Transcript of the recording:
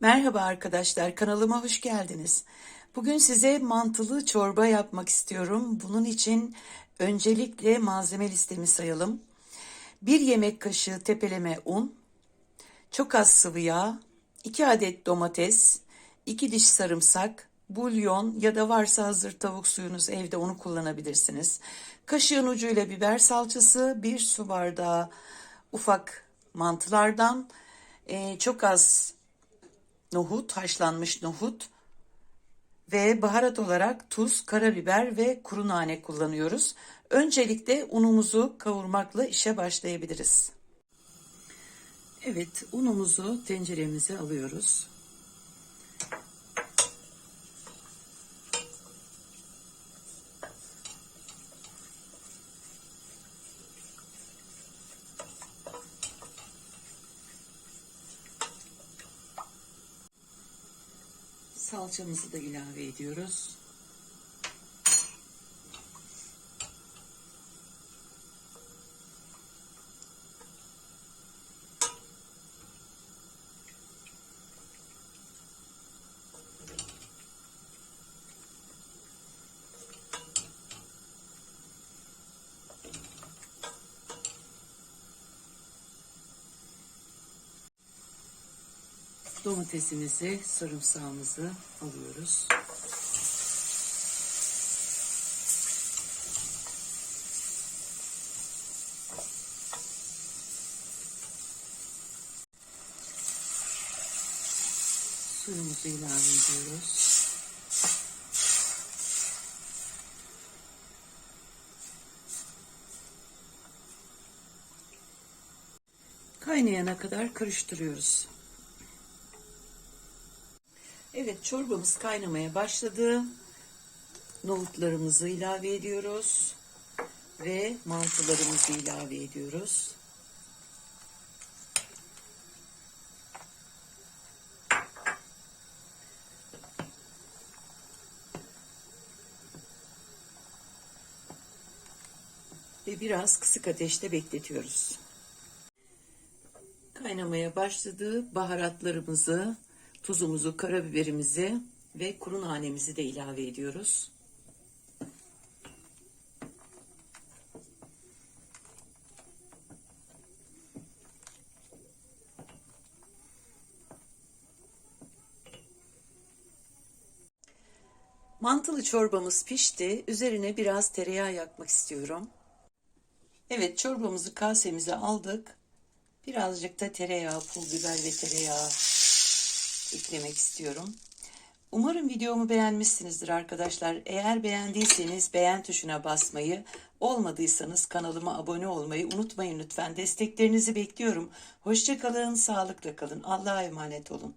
Merhaba arkadaşlar, kanalıma hoş geldiniz. Bugün size mantılı çorba yapmak istiyorum. Bunun için öncelikle malzeme listemi sayalım. 1 yemek kaşığı tepeleme un, çok az sıvı yağ, 2 adet domates, 2 diş sarımsak, bulyon ya da varsa hazır tavuk suyunuz evde onu kullanabilirsiniz. Kaşığın ucuyla biber salçası, 1 su bardağı ufak mantılardan, çok az nohut, haşlanmış nohut ve baharat olarak tuz, karabiber ve kuru nane kullanıyoruz. Öncelikle unumuzu kavurmakla işe başlayabiliriz. Evet, unumuzu tenceremize alıyoruz. Salçamızı da ilave ediyoruz. Domatesimizi, sarımsağımızı alıyoruz. Suyumuzu ilave ediyoruz. Kaynayana kadar karıştırıyoruz. Evet çorbamız kaynamaya başladı. Nohutlarımızı ilave ediyoruz. Ve mantılarımızı ilave ediyoruz. Ve biraz kısık ateşte bekletiyoruz. Kaynamaya başladı. Baharatlarımızı, tuzumuzu, karabiberimizi ve kuru nanemizi de ilave ediyoruz. Mantılı çorbamız pişti. Üzerine biraz tereyağı yakmak istiyorum. Evet çorbamızı kasemize aldık. Birazcık da tereyağı, pul biber ve tereyağı eklemek istiyorum. Umarım videomu beğenmişsinizdir arkadaşlar. Eğer beğendiyseniz beğen tuşuna basmayı, olmadıysanız kanalıma abone olmayı unutmayın lütfen. Desteklerinizi bekliyorum. Hoşçakalın, sağlıkla kalın. Allah'a emanet olun.